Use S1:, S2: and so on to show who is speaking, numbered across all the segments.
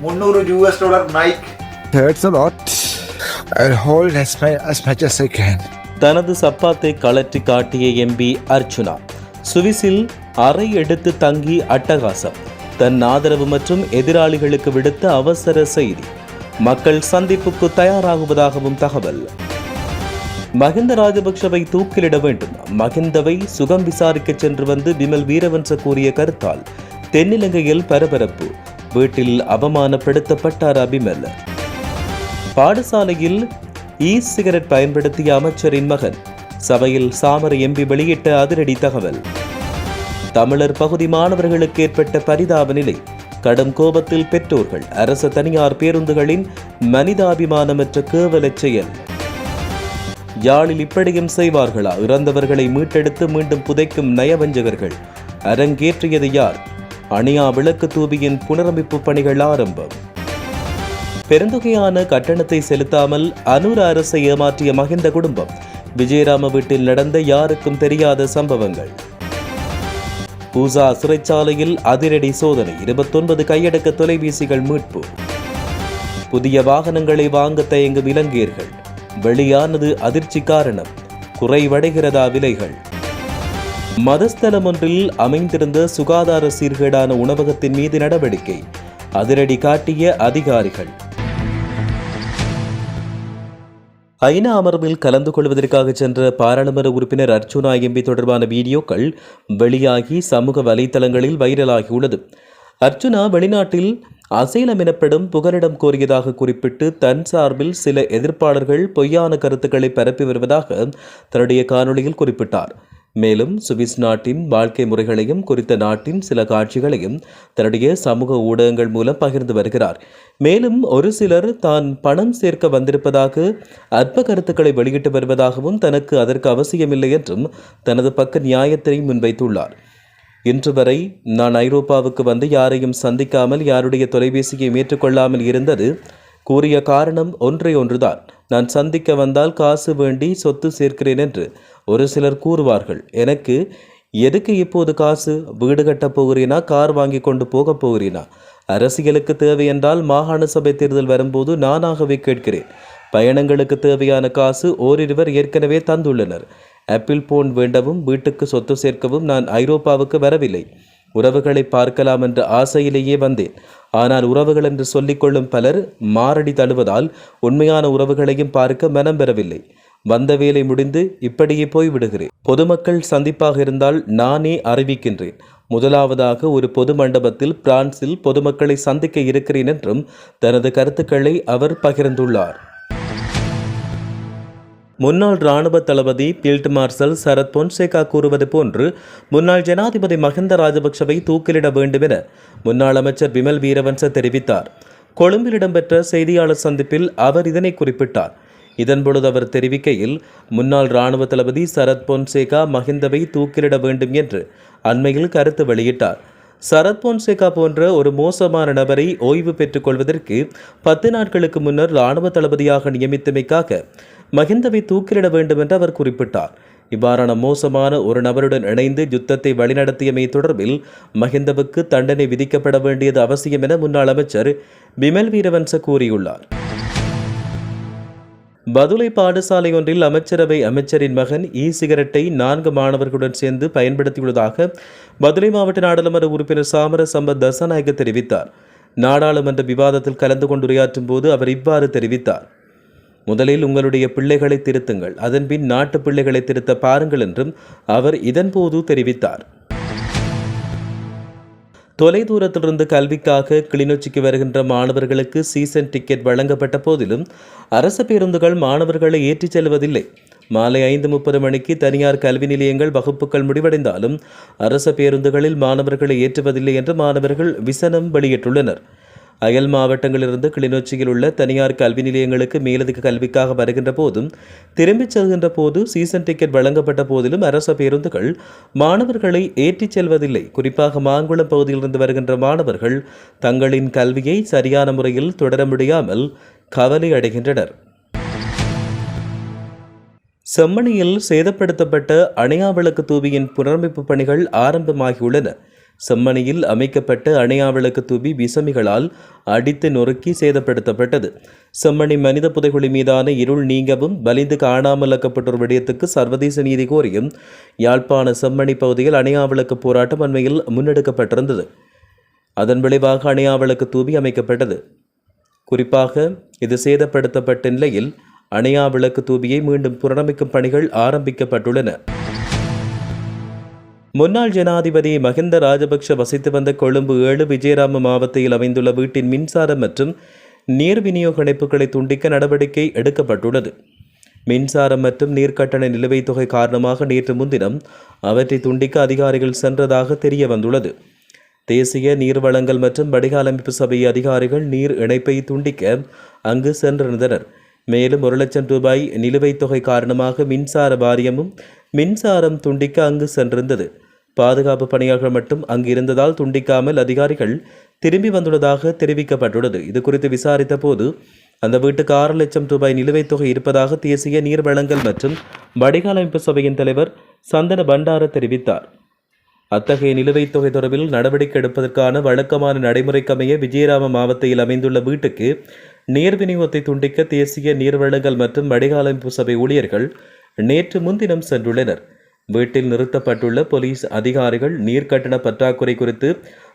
S1: முந்நூறு US dollar Nike
S2: hurts a lot. I'll hold as, my, as much as I can.
S3: தனது சப்பாத்தை கழற்றி காட்டிய MP Archuna சுவிஸில் அறை எடுத்து தங்கி அட்டகாசம் தன் ஆதரவு மற்றும் எதிராளிகளுக்கு விடுத்த அவசர செய்தி மக்கள் சந்திப்புக்கு தயாராகுவதாகவும் தகவல் மஹிந்த ராஜபக்ஷவை தூக்கிலிட வேண்டும் மஹிந்தவை சுகம் விசாரிக்க சென்று வந்து விமல் வீரவன்ச கூறிய கருத்தால் தென்னிலங்கையில் பரபரப்பு வீட்டில் அவமானப்படுத்தப்பட்டார் அபிமல். பாடசாலையில் இ சிகரெட் பயன்படுத்திய அமைச்சரின் மகன் சபையில் சாமர எம்பி வெளியிட்ட அதிரடி தகவல். தமிழர் பகுதி மாணவர்களுக்கு ஏற்பட்ட பரிதாப நிலை கடும் கோபத்தில் பெற்றோர்கள் அரசு தனியார் பேருந்துகளின் மனிதாபிமானமற்ற கேவலச் செயல். யாழில் இப்படியும் செய்வார்களா? இறந்தவர்களை மீட்டெடுத்து மீண்டும் புதைக்கும் நயவஞ்சகர்கள் அரங்கேற்றியது யார்? அணியா விளக்கு தூவியின் புனரமைப்பு பணிகள் ஆரம்பம். பெருந்தொகையான கட்டணத்தை செலுத்தாமல் அனூர் அரசை ஏமாற்றிய மகிந்த குடும்பம் விஜயராம வீட்டில் நடந்த யாருக்கும் தெரியாத சம்பவங்கள். பூசா சிறைச்சாலையில் அதிரடி சோதனை இருபத்தொன்பது கையடக்க தொலைபேசிகள் மீட்பு. புதிய வாகனங்களை வாங்க தயங்கும் இலங்கையர்கள் வெளியானது அதிர்ச்சி காரணம் குறைவடைகிறதா விலைகள்? மதஸ்தலம் ஒன்றில் அமைந்திருந்த சுகாதார சீர்கேடான உணவகத்தின் மீது நடவடிக்கை. அதிரடி காட்டிய அதிகாரிகள். ஐநா அமர்வில் கலந்து கொள்வதற்காக சென்ற பாராளுமன்ற உறுப்பினர் அர்ச்சுனா எம்பி தொடர்பான வீடியோக்கள் வெளியாகி சமூக வலைதளங்களில் வைரலாகியுள்ளது. அர்ச்சுனா வெளிநாட்டில் அசைலம் எனப்படும் புகலிடம் கோரியதாக குறிப்பிட்டு தன் சார்பில் சில எதிர்ப்பாளர்கள் பொய்யான கருத்துக்களை பரப்பி வருவதாக தன்னுடைய காணொளியில் குறிப்பிட்டார். மேலும் சுவிஸ் நாட்டின் வாழ்க்கை முறைகளையும் குறித்த நாட்டின் சில காட்சிகளையும் தன்னுடைய சமூக ஊடகங்கள் மூலம் பகிர்ந்து வருகிறார். மேலும் ஒரு சிலர் தான் பணம் சேர்க்க வந்திருப்பதாக அற்ப கருத்துக்களை வெளியிட்டு வருவதாகவும் தனக்கு அதற்கு அவசியமில்லை என்றும் தனது பக்க நியாயத்தை முன்வைத்துள்ளார். இன்று வரை நான் ஐரோப்பாவுக்கு வந்து யாரையும் சந்திக்காமல் யாருடைய தொலைபேசியை ஏற்றுக்கொள்ளாமல் இருந்தது கூறிய காரணம் ஒன்றே ஒன்றுதான். நான் சந்திக்க வந்தால் காசு வேண்டி சொத்து சேர்க்கிறேன் என்று ஒரு சிலர் கூறுவார்கள். எனக்கு எதுக்கு இப்போது காசு? வீடு கட்டப் போகிறீனா? கார் வாங்கி கொண்டு போகப் போகிறீனா? அரசியலுக்கு தேவை என்றால் மாகாண சபை தேர்தல் வரும்போது நானாகவே கேட்கிறேன். பயணங்களுக்கு தேவையான காசு ஓரிருவர் ஏற்கனவே தந்துள்ளனர். ஆப்பிள் போன் வேண்டவும் வீட்டுக்கு சொத்து சேர்க்கவும் நான் ஐரோப்பாவுக்கு வரவில்லை. உறவுகளை பார்க்கலாம் என்ற ஆசையிலேயே வந்தேன். ஆனால் உறவுகள் என்று சொல்லிக்கொள்ளும் பலர் மாரடி தழுவதால் உண்மையான உறவுகளையும் பார்க்க மனம் பெறவில்லை. வந்த வேலை முடிந்து இப்படியே போய் விடுகிறேன் பொதுமக்கள் சந்திப்பாக இருந்தால் நானே அறிவிக்கின்றேன். முதலாவதாக ஒரு பொது மண்டபத்தில் பிரான்சில் பொதுமக்களை சந்திக்க இருக்கிறேன் என்றும் தனது கருத்துக்களை அவர் பகிர்ந்துள்ளார். முன்னாள் ராணுவ தளபதி பீல்ட் மார்ஷல் சரத் பொன்சேகா கூறுவது போன்று முன்னாள் ஜனாதிபதி மஹிந்த ராஜபக்சவை தூக்கிலிட வேண்டும் என முன்னாள் அமைச்சர் விமல் வீரவன்ச தெரிவித்தார். கொழும்பில் இடம்பெற்ற செய்தியாளர் சந்திப்பில் அவர் இதனை குறிப்பிட்டார். இதன்பொழுது அவர் தெரிவிக்கையில் முன்னாள் ராணுவ தளபதி சரத் பொன்சேகா மஹிந்தவை தூக்கிலிட வேண்டும் என்று அண்மையில் கருத்து வெளியிட்டார். சரத் பொன்சேகா போன்ற ஒரு மோசமான நபரை ஓய்வு பெற்றுக் கொள்வதற்கு பத்து நாட்களுக்கு முன்னர் இராணுவ தளபதியாக நியமித்தமைக்காக மகிந்தவை தூக்கிலிட வேண்டும் என்று அவர் குறிப்பிட்டார். இவ்வாறான மோசமான ஒரு நபருடன் இணைந்து யுத்தத்தை வழிநடத்தியமை தொடர்பில் மஹிந்தவுக்கு தண்டனை விதிக்கப்பட வேண்டியது அவசியம் என முன்னாள் அமைச்சர் பிமல் வீரவன்ச கூறியுள்ளார். பதுளை பாடசாலை ஒன்றில் அமைச்சரவை அமைச்சரின் மகன் இ சிகரெட்டை நான்கு மாணவர்களுடன் சேர்ந்து பயன்படுத்தியுள்ளதாக பதுளை மாவட்ட நாடாளுமன்ற உறுப்பினர் சாமர சம்பத் தசநாயக தெரிவித்தார். நாடாளுமன்ற விவாதத்தில் கலந்து கொண்டுரையாற்றும் போது அவர் இவ்வாறு தெரிவித்தார். முதலில் உங்களுடைய பிள்ளைகளை திருத்துங்கள். அதன்பின் நாட்டு பிள்ளைகளை திருத்த பாருங்கள் என்றும் அவர் இதன்போது தெரிவித்தார். தொலைதூரத்திலிருந்து கல்விக்காக கிளிநொச்சிக்கு வருகின்ற மாணவர்களுக்கு சீசன் டிக்கெட் வழங்கப்பட்ட போதிலும் அரசு பேருந்துகள் மாணவர்களை ஏற்றிச் செல்வதில்லை. மாலை ஐந்து முப்பது மணிக்கு தனியார் கல்வி நிலையங்கள் வகுப்புகள் முடிவடைந்தாலும் அரச பேருந்துகளில் மாணவர்களை ஏற்றுவதில்லை என்று மாணவர்கள் விசனம் வெளியிட்டுள்ளனர். அயல் மாவட்டங்களிலிருந்து கிளிநொச்சியில் உள்ள தனியார் கல்வி நிலையங்களுக்கு மேலதிக கல்விக்காக வருகின்ற போதும் திரும்பிச் செல்கின்ற போது சீசன் டிக்கெட் வழங்கப்பட்ட போதிலும் அரச பேருந்துகள் மாணவர்களை ஏற்றிச் செல்வதில்லை. குறிப்பாக மாங்குளம் பகுதியிலிருந்து வருகின்ற மாணவர்கள் தங்களின் கல்வியை சரியான முறையில் தொடர முடியாமல் கவலை அடைகின்றனர். செம்மணியில் சேதப்படுத்தப்பட்ட அணையாவிளக்கு தூவியின் புனரமைப்பு பணிகள் ஆரம்பமாகியுள்ளன. செம்மணியில் அமைக்கப்பட்ட அணையாவிளக்கு தூபி விசமிகளால் அடித்து நொறுக்கி சேதப்படுத்தப்பட்டது. செம்மணி மனித புதைகுழி மீதான இருள் நீங்கவும் வலிந்து காணாமலாக்கப்பட்டோர் விடயத்துக்கு சர்வதேச நீதி கோரியும் யாழ்ப்பாண செம்மணி பகுதியில் அணையாவிளக்கு போராட்டம் அண்மையில் முன்னெடுக்கப்பட்டிருந்தது. அதன் விளைவாக அணையாவிளக்கு தூபி அமைக்கப்பட்டது. குறிப்பாக இது சேதப்படுத்தப்பட்ட நிலையில் அணையா விளக்கு தூபியை மீண்டும் புனரமைக்கும் பணிகள் ஆரம்பிக்கப்பட்டுள்ளன. முன்னாள் ஜனாதிபதி மஹிந்த ராஜபக்ஷ வசித்து வந்த கொழும்பு ஏழு விஜயராம மாவட்டத்தில் அமைந்துள்ள வீட்டின் மின்சாரம் மற்றும் நீர் விநியோக இணைப்புகளை துண்டிக்க நடவடிக்கை எடுக்கப்பட்டுள்ளது. மின்சாரம் மற்றும் நீர்க்கட்டண நிலுவைத் தொகை காரணமாக நேற்று முன்தினம் அவற்றை துண்டிக்க அதிகாரிகள் சென்றதாக தெரிய வந்துள்ளது. தேசிய நீர் வழங்கல் மற்றும் வடிகாலமைப்பு சபை அதிகாரிகள் நீர் இணைப்பை துண்டிக்க அங்கு சென்றிருந்தனர் மேலும் ஒரு லட்சம் ரூபாய் நிலுவைத் தொகை காரணமாக மின்சார வாரியமும் மின்சாரம் துண்டிக்க அங்கு சென்றிருந்தது. பாதுகாப்பு பணியாளர்கள் மட்டும் அங்கு இருந்ததால் துண்டிக்காமல் அதிகாரிகள் திரும்பி வந்துள்ளதாக தெரிவிக்கப்பட்டுள்ளது. இது குறித்து விசாரித்த போது அந்த வீட்டுக்கு ஆறு லட்சம் ரூபாய் நிலுவைத் தொகை இருப்பதாக தேசிய நீர் வளங்கள் மற்றும் வடிகாலமைப்பு சபையின் தலைவர் சந்தன பண்டார தெரிவித்தார். அத்தகைய நிலுவைத் தொகை தொடர்பில் நடவடிக்கை எடுப்பதற்கான வழக்கமான நடைமுறைக்கமைய விஜயராம மாவட்டத்தில் அமைந்துள்ள வீட்டுக்கு நீர் விநியோகத்தை துண்டிக்க தேசிய நீர் வளங்கள் மற்றும் வடிகாலமைப்பு சபை ஊழியர்கள் நேற்று முன்தினம் சென்றுள்ளனர். வீட்டில் நிறுத்தப்பட்டுள்ள போலீஸ் அதிகாரிகள் நீர் பற்றாக்குறை குறித்து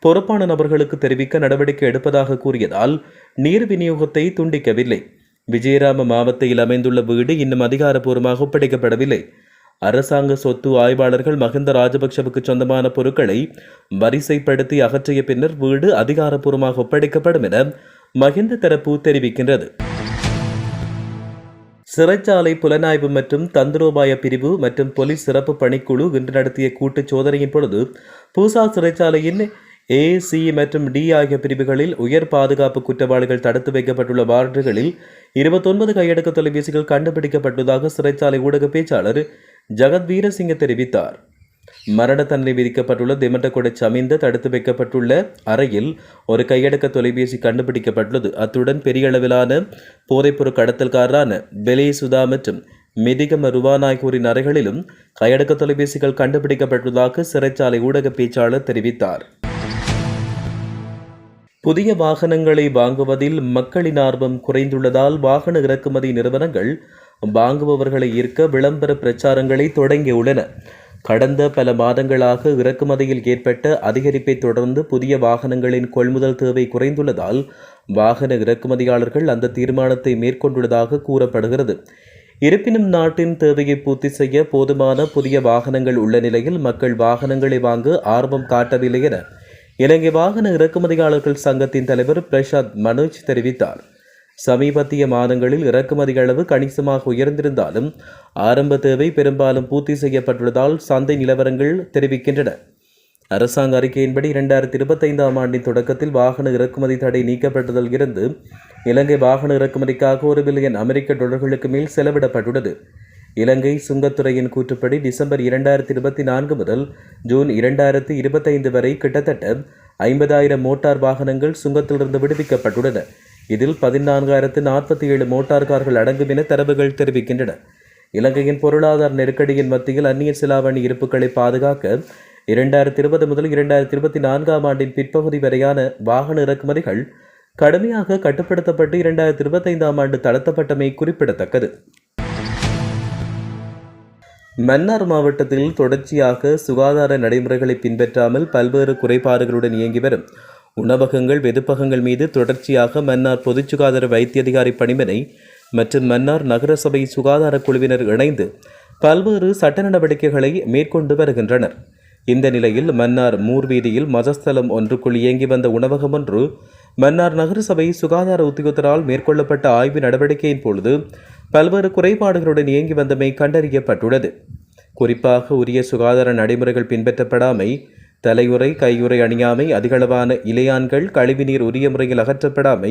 S3: பொறுப்பான நபர்களுக்கு தெரிவிக்க நடவடிக்கை எடுப்பதாக கூறியதால் நீர் விநியோகத்தை துண்டிக்கவில்லை. விஜயராம மாவட்டத்தில் அமைந்துள்ள வீடு இன்னும் அதிகாரப்பூர்வமாக ஒப்படைக்கப்படவில்லை. அரசாங்க சொத்து ஆய்வாளர்கள் மகிந்த ராஜபக்ஷவுக்கு சொந்தமான பொருட்களை வரிசைப்படுத்தி அகற்றிய பின்னர் வீடு அதிகாரப்பூர்வமாக ஒப்படைக்கப்படும் என மஹிந்த தரப்பு தெரிவிக்கின்றது. சிறைச்சாலை புலனாய்வு மற்றும் தந்திரோபாய பிரிவு மற்றும் போலீஸ் சிறப்பு பணிக்குழு இன்று நடத்திய கூட்டுச் சோதனையின் பொழுது பூசா சிறைச்சாலையின் ஏ சி மற்றும் டி ஆகிய பிரிவுகளில் உயர் பாதுகாப்பு குற்றவாளிகள் தடுத்து வைக்கப்பட்டுள்ள வார்டுகளில் இருபத்தொன்பது கையடக்க தொலைபேசிகள் கண்டுபிடிக்கப்பட்டுள்ளதாக சிறைச்சாலை ஊடக பேச்சாளர் ஜெகத் வீரசிங்க தெரிவித்தார். மரண தண்டனை விதிக்கப்பட்டுள்ள திமட்டக்கொடை சமிந்த தடுத்து வைக்கப்பட்டுள்ள அறையில் ஒரு கையடக்க தொலைபேசி கண்டுபிடிக்கப்பட்டுள்ளது. அத்துடன் பெரிய அளவிலான போதைப்பொருள் கடத்தல்காரரான பெலே சுதா மற்றும் மிதிகம ருவாநாயகூரின் அறைகளிலும் கையடக்க தொலைபேசிகள் கண்டுபிடிக்கப்பட்டுள்ளதாக சிறைச்சாலை ஊடக பேச்சாளர் தெரிவித்தார். புதிய வாகனங்களை வாங்குவதில் மக்களின் ஆர்வம் குறைந்துள்ளதால் வாகன இறக்குமதி நிறுவனங்கள் வாங்குபவர்களை ஈர்க்க விளம்பர பிரச்சாரங்களை தொடங்கியுள்ளன. கடந்த பல மாதங்களாக இறக்குமதியில் ஏற்பட்ட அதிகரிப்பை தொடர்ந்து புதிய வாகனங்களின் கொள்முதல் தேவை குறைந்துள்ளதால் வாகன இறக்குமதியாளர்கள் அந்த தீர்மானத்தை மேற்கொண்டுள்ளதாக கூறப்படுகிறது. இருப்பினும் நாட்டின் தேவையை பூர்த்தி செய்ய போதுமான புதிய வாகனங்கள் உள்ள நிலையில் மக்கள் வாகனங்களை வாங்க ஆர்வம் காட்டவில்லை என இலங்கை வாகன இறக்குமதியாளர்கள் சங்கத்தின் தலைவர் பிரசாத் மனோஜ் தெரிவித்தார். சமீபத்திய மாதங்களில் இறக்குமதி அளவு கணிசமாக உயர்ந்திருந்தாலும் ஆரம்ப தேவை பெரும்பாலும் பூர்த்தி செய்யப்பட்டுள்ளதால் சந்தை நிலவரங்கள் தெரிவிக்கின்றன. அரசாங்க அறிக்கையின்படி இரண்டாயிரத்தி இருபத்தைந்தாம் ஆண்டின் தொடக்கத்தில் வாகன இறக்குமதி தடை நீக்கப்பட்டதில் இருந்து இலங்கை வாகன இறக்குமதிக்காக ஒரு பில்லியன் அமெரிக்க டாலர்களுக்கு மேல் செலவிடப்பட்டுள்ளது. இலங்கை சுங்கத்துறையின் கூற்றுப்படி டிசம்பர் இரண்டாயிரத்தி இருபத்தி நான்கு முதல் ஜூன் இரண்டாயிரத்தி இருபத்தைந்து வரை கிட்டத்தட்ட ஐம்பதாயிரம் மோட்டார் வாகனங்கள் சுங்கத்திலிருந்து விடுவிக்கப்பட்டுள்ளன. இதில் பதினான்காயிரத்து நாற்பத்தி ஏழு மோட்டார் கார்கள் அடங்கும் என தரவுகள் தெரிவிக்கின்றன. இலங்கையின் பொருளாதார நெருக்கடியின் மத்தியில் அந்நிய செலாவணி இருப்புகளை பாதுகாக்க இரண்டாயிரத்தி இருபது முதல் இரண்டாயிரத்தி இருபத்தி நான்காம் ஆண்டின் பிற்பகுதி வரையான வாகன இறக்குமதிகள் கடுமையாக கட்டுப்படுத்தப்பட்டு இரண்டாயிரத்தி இருபத்தைந்தாம் ஆண்டு தளர்த்தப்பட்டமை குறிப்பிடத்தக்கது. மன்னார் மாவட்டத்தில் தொடர்ச்சியாக சுகாதார நடைமுறைகளை பின்பற்றாமல் பல்வேறு குறைபாடுகளுடன் இயங்கி வரும் உணவகங்கள் வெதுப்பகங்கள் மீது தொடர்ச்சியாக மன்னார் பொதுச் சுகாதார வைத்திய அதிகாரி பணிமனை மற்றும் மன்னார் நகரசபை சுகாதார குழுவினர் இணைந்து பல்வேறு சட்ட நடவடிக்கைகளை மேற்கொண்டு வருகின்றனர். இந்த நிலையில் மன்னார் மூர் வீதியில் மதஸ்தலம் ஒன்றுக்குள் இயங்கி வந்த உணவகம் ஒன்று மன்னார் நகரசபை சுகாதார உத்தியோகத்தரால் மேற்கொள்ளப்பட்ட ஆய்வு நடவடிக்கையின் பொழுது பல்வேறு குறைபாடுகளுடன் இயங்கி வந்தமை கண்டறியப்பட்டுள்ளது. குறிப்பாக உரிய சுகாதார நடைமுறைகள் பின்பற்றப்படாமை தலையுறை கையுறை அணியாமை அதிகளவான இலையான்கள் கழிவுநீர் உரிய முறையில் அகற்றப்படாமை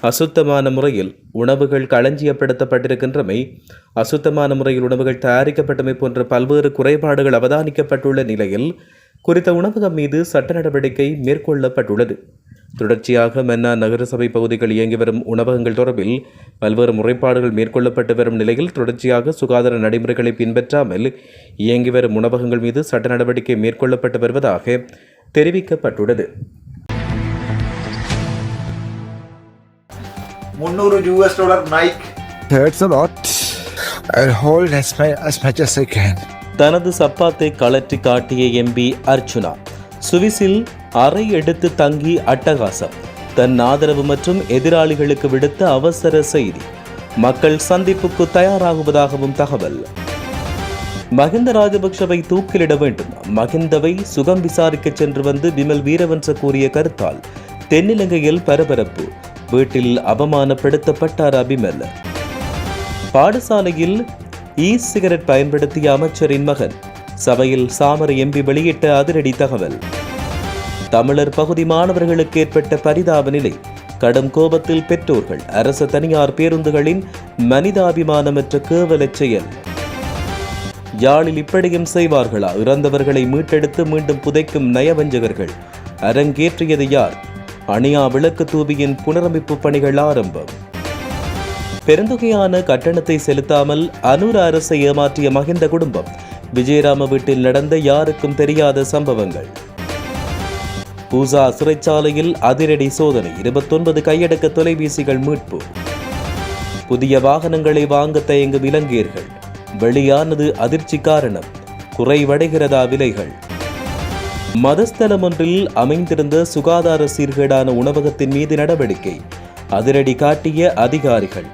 S3: அசுத்தமான முறையில் உணவுகள் களஞ்சியப்படுத்தப்பட்டிருக்கின்றமை அசுத்தமான முறையில் உணவுகள் தயாரிக்கப்பட்டமை போன்ற பல்வேறு குறைபாடுகள் அவதானிக்கப்பட்டுள்ள நிலையில் குறித்த உணவகம் மீது சட்ட நடவடிக்கை மேற்கொள்ளப்பட்டுள்ளது. தொடர்ச்சியாக மன்னார் நகரசபை பகுதிகள் இயங்கி வரும் உணவகங்கள் தொடர்பில் பல்வேறு முறைப்பாடுகள் மேற்கொள்ளப்பட்டு வரும் நிலையில் தொடர்ச்சியாக சுகாதார நடைமுறைகளை பின்பற்றாமல் இயங்கி வரும் உணவகங்கள் மீது சட்ட நடவடிக்கை மேற்கொள்ளப்பட்டு வருவதாக தெரிவிக்கப்பட்டுள்ளது
S1: முந்நூறு US dollar Nike
S2: hurts a lot. I'll hold as, my, as much as I can.
S3: தனது சப்பாத்தை கழற்றி காட்டிய எம்பி அர்ச்சுனா சுவிஸில் அறை எடுத்து தங்கி அட்டகாசம். தன் ஆதரவு மற்றும் எதிராளிகளுக்கு விடுத்த அவசர செய்தி. மக்கள் சந்திப்புக்கு தயாராகுவதாகவும் தகவல். மகிந்த ராஜபக்ஷவை தூக்கிலிட வேண்டும். மகிந்தவை சுகம் விசாரிக்க சென்று வந்து விமல் வீரவன்ச கூறிய கருத்தால் தென்னிலங்கையில் பரபரப்பு. வீட்டில் அவமானப்படுத்தப்பட்டார் அபிமல். பாடசாலையில் இ சிகரெட் பயன்படுத்திய அமைச்சரின் மகன். சபையில் சாமர எம்பி வெளியிட்ட அதிரடி தகவல். தமிழர் பகுதி மாணவர்களுக்கு ஏற்பட்ட பரிதாப நிலை. கடும் கோபத்தில் பெற்றோர்கள் அரசு தனியார் பேருந்துகளின் மனிதாபிமானமற்ற கேவலச் செயல். யாழில் இப்படியும் செய்வார்களா? இறந்தவர்களை மீட்டெடுத்து மீண்டும் புதைக்கும் நயவஞ்சகர்கள். அரங்கேற்றியது யார்? அணியா விளக்கு தூவியின் புனரமைப்பு பணிகள் ஆரம்பம். பெருந்தொகையான கட்டணத்தை செலுத்தாமல் அனூர் அரசை ஏமாற்றிய மகிந்த குடும்பம். விஜயராம வீட்டில் நடந்த யாருக்கும் தெரியாத சம்பவங்கள். பூசா சிறைச்சாலையில் அதிரடி சோதனை. இருபத்தொன்பது கையடக்க தொலைபேசிகள் மீட்பு. புதிய வாகனங்களை வாங்க தயங்கும் இலங்கையர்கள் வெளியானது அதிர்ச்சி காரணம். குறைவடைகிறதா விலைகள்? மதஸ்தலம் ஒன்றில் அமைந்திருந்த சுகாதார சீர்கேடான உணவகத்தின் மீது நடவடிக்கை. அதிரடி காட்டிய அதிகாரிகள்.